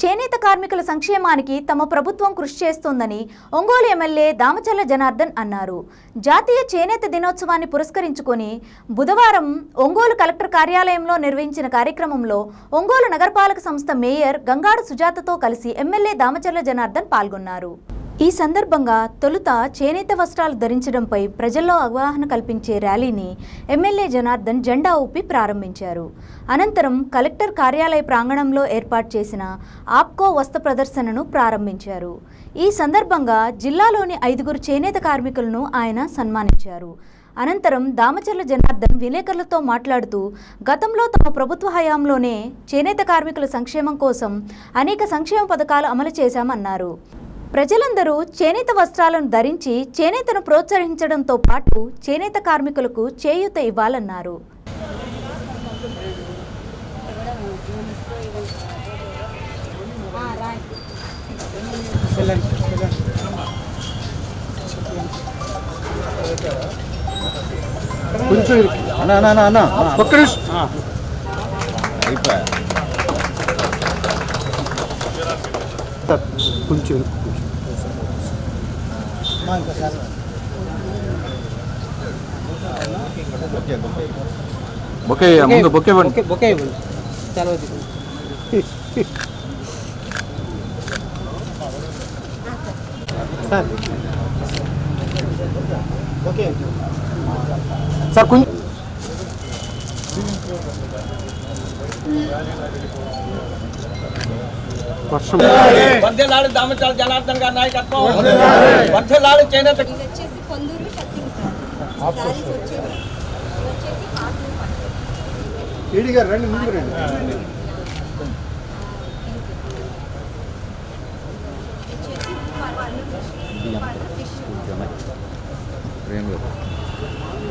చేనేత కార్మికుల సంక్షేమానికి తమ ప్రభుత్వం కృషి చేస్తోందని ఒంగోలు ఎమ్మెల్యే దామచల్ల జనార్దన్ అన్నారు. జాతీయ చేనేత దినోత్సవాన్ని పురస్కరించుకొని బుధవారం ఒంగోలు కలెక్టర్ కార్యాలయంలో నిర్వహించిన కార్యక్రమంలో ఒంగోలు నగరపాలక సంస్థ మేయర్ గంగాడు సుజాతతో కలిసి ఎమ్మెల్యే దామచల్ల జనార్దన్ పాల్గొన్నారు. ఈ సందర్భంగా తొలుత చేనేత వస్త్రాలు ధరించడంపై ప్రజల్లో అవగాహన కల్పించే ర్యాలీని ఎమ్మెల్యే జనార్దన్ జెండా ఊపి ప్రారంభించారు. అనంతరం కలెక్టర్ కార్యాలయ ప్రాంగణంలో ఏర్పాటు చేసిన ఆప్కో వస్త్ర ప్రదర్శనను ప్రారంభించారు. ఈ సందర్భంగా జిల్లాలోని ఐదుగురు చేనేత కార్మికులను ఆయన సన్మానించారు. అనంతరం దామచర్ల జనార్దన్ విలేకరులతో మాట్లాడుతూ గతంలో తమ ప్రభుత్వ హయాంలోనే చేనేత కార్మికుల సంక్షేమం కోసం అనేక సంక్షేమ పథకాలు అమలు చేశామన్నారు. ప్రజలందరూ చేనేత వస్త్రాలను ధరించి చేనేతను ప్రోత్సహించడంతో పాటు చేనేత కార్మికులకు చేయూత ఇవ్వాలన్నారు. కొంచెం అన్న అన్న అన్న అన్న. ఒక్క నిమిషం. అయిపోయా. సార్ కొంచెం ఓకే ఓకే బొకే ముందు బొకే ఇవ్వండి ఓకే బొకే ఇవ్వండి చాలా వద్దు సార్ ఓకే సార్ కొంచెం వర్షం. వర్ధలాడు దామచాల జనార్దన్ గారి నాయకత్వం. వర్ధలాడు చేనేత ఏడి గారు రండి ముందుకు రండి.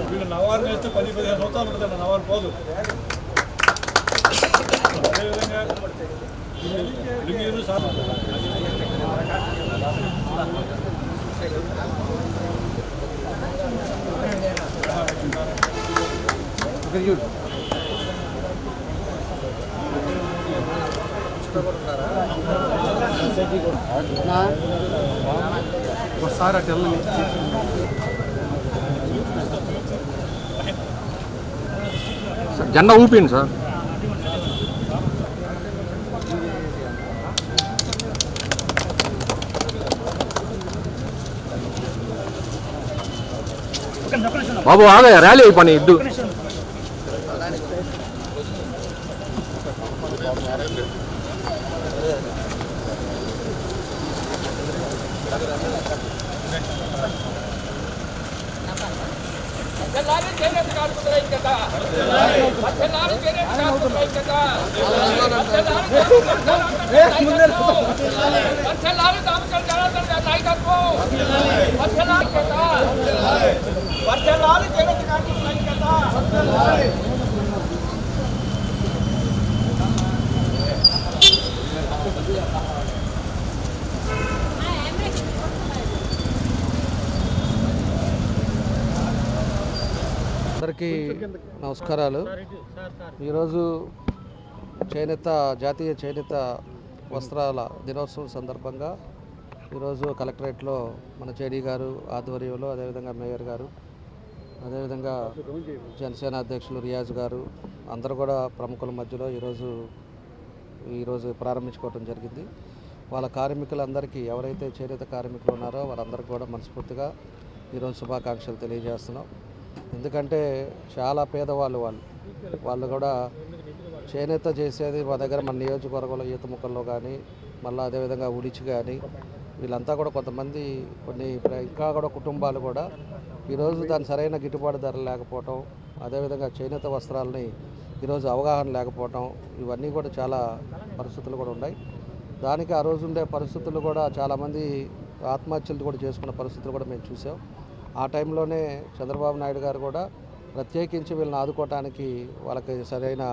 వీళ్ళు నవారు నేస్తే పది పదిహేను సంవత్సరాలు ఉంటుంది నవారు పోదు అదేవిధంగా లింగీరు సార్ ఇక్కడ చూడు ఒకసారి అటు వెళ్ళండి జెండా ఊపిండి సార్. బాబు ఆగా ర్యాలీ అయిపోయి ఇద్దు వర్ధలాడు చేనేత కార్మికుల ఐక్యత వర్ధలాడు చేనేత నాయకత్వం అందరికీ నమస్కారాలు. ఈరోజు చేనేత జాతీయ చేనేత వస్త్రాల దినోత్సవం సందర్భంగా ఈరోజు కలెక్టరేట్లో మన చేడీ గారు ఆధ్వర్యంలో అదేవిధంగా మేయర్ గారు అదేవిధంగా జనసేన అధ్యక్షులు రియాజ్ గారు అందరూ కూడా ప్రముఖుల మధ్యలో ఈరోజు ఈరోజు ప్రారంభించుకోవడం జరిగింది. వాళ్ళ కార్మికులందరికీ ఎవరైతే చేనేత కార్మికులు ఉన్నారో వాళ్ళందరికీ కూడా మనస్ఫూర్తిగా ఈరోజు శుభాకాంక్షలు తెలియజేస్తున్నాం. ఎందుకంటే చాలా పేదవాళ్ళు వాళ్ళు వాళ్ళు కూడా చేనేత చేసేది మా దగ్గర మన నియోజకవర్గంలో ఈత ముక్కల్లో కానీ మళ్ళీ అదేవిధంగా ఉడిచి కానీ వీళ్ళంతా కూడా కొంతమంది కొన్ని ఇంకా కూడా కుటుంబాలు కూడా ఈరోజు దాని సరైన గిట్టుబాటు ధర లేకపోవటం అదేవిధంగా చేనేత వస్త్రాలని ఈరోజు అవగాహన లేకపోవటం ఇవన్నీ కూడా చాలా పరిస్థితులు కూడా ఉన్నాయి. దానికి ఆ రోజు ఉండే పరిస్థితులు కూడా చాలామంది ఆత్మహత్యలు కూడా చేసుకున్న పరిస్థితులు కూడా మేము చూసాం. ఆ టైంలోనే చంద్రబాబు నాయుడు గారు కూడా ప్రత్యేకించి వీళ్ళని ఆదుకోవటానికి వాళ్ళకి సరైన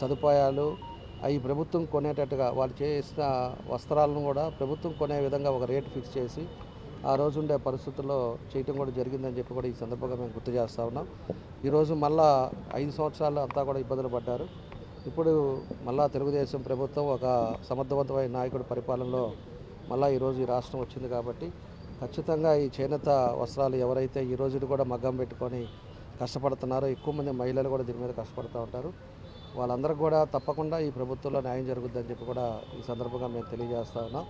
సదుపాయాలు అవి ప్రభుత్వం కొనేటట్టుగా వాళ్ళు చేసిన వస్త్రాలను కూడా ప్రభుత్వం కొనే విధంగా ఒక రేటు ఫిక్స్ చేసి ఆ రోజు ఉండే పరిస్థితుల్లో చేయటం కూడా జరిగిందని చెప్పి కూడా ఈ సందర్భంగా మేము గుర్తు చేస్తా ఉన్నాం. ఈరోజు మళ్ళా ఐదు సంవత్సరాలు అంతా కూడా ఇబ్బందులు పడ్డారు. ఇప్పుడు మళ్ళా తెలుగుదేశం ప్రభుత్వం ఒక సమర్థవంతమైన నాయకుడి పరిపాలనలో మళ్ళా ఈరోజు ఈ రాష్ట్రం వచ్చింది కాబట్టి ఖచ్చితంగా ఈ చేనేత వస్త్రాలు ఎవరైతే ఈ రోజు కూడా మగ్గం పెట్టుకొని కష్టపడుతున్నారో ఎక్కువ మంది మహిళలు కూడా దీని మీద కష్టపడుతూ ఉంటారు. వాళ్ళందరికీ కూడా తప్పకుండా ఈ ప్రభుత్వంలో న్యాయం జరుగుద్దని చెప్పి కూడా ఈ సందర్భంగా మేము తెలియజేస్తా ఉన్నాం.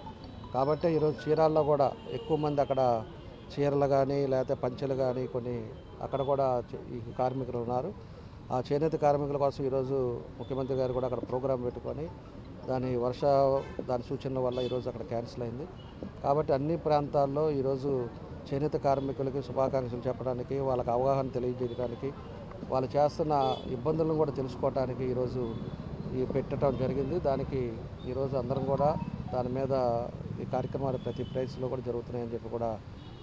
కాబట్టి ఈరోజు చీరాల్లో కూడా ఎక్కువ మంది అక్కడ చీరలు కానీ లేకపోతే పంచెలు కానీ కొన్ని అక్కడ కూడా ఈ కార్మికులు ఉన్నారు. ఆ చేనేత కార్మికుల కోసం ఈరోజు ముఖ్యమంత్రి గారు కూడా అక్కడ ప్రోగ్రాం పెట్టుకొని దాని వర్ష దాని సూచనల వల్ల ఈరోజు అక్కడ క్యాన్సిల్ అయింది. కాబట్టి అన్ని ప్రాంతాల్లో ఈరోజు చేనేత కార్మికులకి శుభాకాంక్షలు చెప్పడానికి వాళ్ళకి అవగాహన తెలియజేయడానికి వాళ్ళు చేస్తున్న ఇబ్బందులను కూడా తెలుసుకోవటానికి ఈరోజు ఈ పెట్టడం జరిగింది. దానికి ఈరోజు అందరం కూడా దాని మీద ఈ కార్యక్రమాలు ప్రతి ప్రైస్లో కూడా జరుగుతున్నాయని చెప్పి కూడా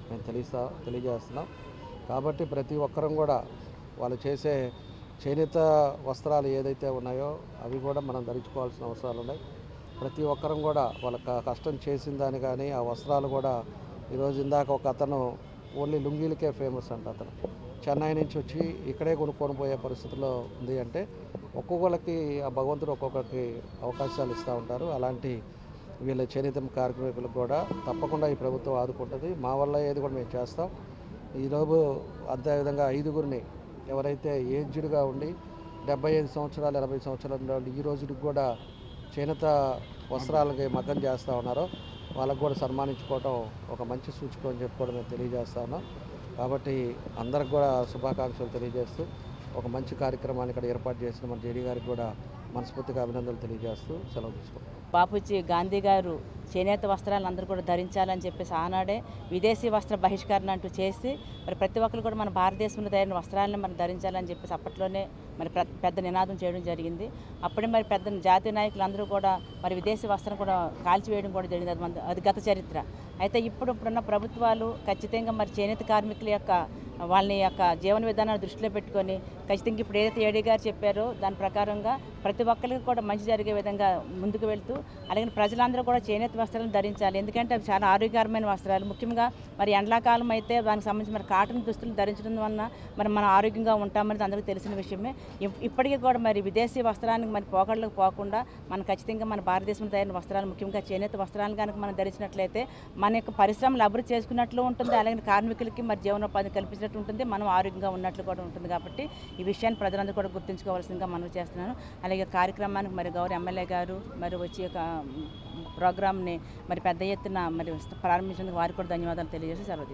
మేము తెలియస్తా తెలియజేస్తున్నాం. కాబట్టి ప్రతి ఒక్కరం కూడా వాళ్ళు చేసే చేనేత వస్త్రాలు ఏదైతే ఉన్నాయో అవి కూడా మనం ధరించుకోవాల్సిన అవసరాలు ఉన్నాయి. ప్రతి ఒక్కరం కూడా వాళ్ళ కష్టం చేసిన దాని కానీ ఆ వస్త్రాలు కూడా ఈరోజు ఇందాక ఒక అతను ఓన్లీ లుంగీలకే ఫేమస్ అంట అతను. చెన్నై నుంచి వచ్చి ఇక్కడే కొనుక్కొని పోయే పరిస్థితిలో ఉంది అంటే ఒక్కొక్కరికి ఆ భగవంతుడు ఒక్కొక్కరికి అవకాశాలు ఇస్తూ ఉంటారు. అలాంటి వీళ్ళ చేనేత కార్మికులకు కూడా తప్పకుండా ఈ ప్రభుత్వం ఆదుకుంటుంది. మా వల్ల ఏది కూడా మేము చేస్తాం. ఈరోజు అదేవిధంగా ఐదుగురిని ఎవరైతే ఏజ్డ్గా ఉండి డెబ్బై ఐదు సంవత్సరాలు ఎనభై సంవత్సరాలు ఈ రోజుకి కూడా చేనేత వస్త్రాలకి మగ్గం చేస్తూ ఉన్నారో. వాళ్ళకు కూడా సన్మానించుకోవటం ఒక మంచి సూచిక అని చెప్పుకోవడం మేము తెలియజేస్తా ఉన్నాం. కాబట్టి అందరికి కూడా శుభాకాంక్షలు తెలియజేస్తూ ఒక మంచి కార్యక్రమాన్ని ఇక్కడ ఏర్పాటు చేసిన మన జేడీ గారికి కూడా మనస్ఫూర్తిగా అభినందనలు తెలియజేస్తూ సెలవు తీసుకుంటాం బాపూజీ గాంధీ గారు చేనేత వస్త్రాలను అందరూ కూడా ధరించాలని చెప్పేసి ఆనాడే విదేశీ వస్త్ర బహిష్కరణ అంటూ చేసి మరి ప్రతి ఒక్కరు కూడా మన భారతదేశంలో తయారైన వస్త్రాలను మనం ధరించాలని చెప్పేసి అప్పట్లోనే మరి ప్ర- పెద్ద నినాదం చేయడం జరిగింది. అప్పుడే మరి పెద్ద జాతీయ నాయకులు అందరూ కూడా మరి విదేశీ వస్త్రం కూడా కాల్చివేయడం కూడా జరిగింది. అది అది గత చరిత్ర. అయితే ఇప్పుడు ఇప్పుడున్న ప్రభుత్వాలు ఖచ్చితంగా మరి చేనేత కార్మికుల యొక్క వాళ్ళని యొక్క జీవన విధానాన్ని దృష్టిలో పెట్టుకొని ఖచ్చితంగా ఇప్పుడు ఏదైతే ఏడీ గారు చెప్పారో దాని ప్రకారంగా ప్రతి ఒక్కరికి కూడా మంచి జరిగే విధంగా ముందుకు వెళ్తూ అలాగే ప్రజలందరూ కూడా చేనేత వస్త్రాలను ధరించాలి. ఎందుకంటే అవి చాలా ఆరోగ్యకరమైన వస్త్రాలు. ముఖ్యంగా మరి ఎండాకాలం అయితే దానికి సంబంధించి మరి కాటన్ దుస్తులు ధరించడం వలన మరి మనం ఆరోగ్యంగా ఉంటామనేది అందరికీ తెలిసిన విషయమే. ఇప్పటికీ కూడా మరి విదేశీ వస్త్రానికి మరి పోకడలకు పోకుండా మనం ఖచ్చితంగా మన భారతదేశంలో తయారైన వస్త్రాలు ముఖ్యంగా చేనేత వస్త్రాలు కనుక మనం ధరించినట్లయితే మన యొక్క పరిశ్రమలు అభివృద్ధి చేసుకున్నట్లు ఉంటుంది. అలాగే కార్మికులకి మరి జీవనోపాధి కల్పించినట్టు ఉంటుంది. మనం ఆరోగ్యంగా ఉన్నట్లు కూడా ఉంటుంది కాబట్టి ఈ విషయాన్ని ప్రజలందరూ కూడా గుర్తుంచుకోవాల్సిందిగా మనం చేస్తున్నాను. అలాగే కార్యక్రమానికి మరి గౌరవ ఎమ్మెల్యే గారు మరి వచ్చి ఒక ప్రోగ్రామ్ని మరి పెద్ద ఎత్తున మరి ప్రారంభించినందుకు వారికి కూడా ధన్యవాదాలు తెలియజేసి సెలవు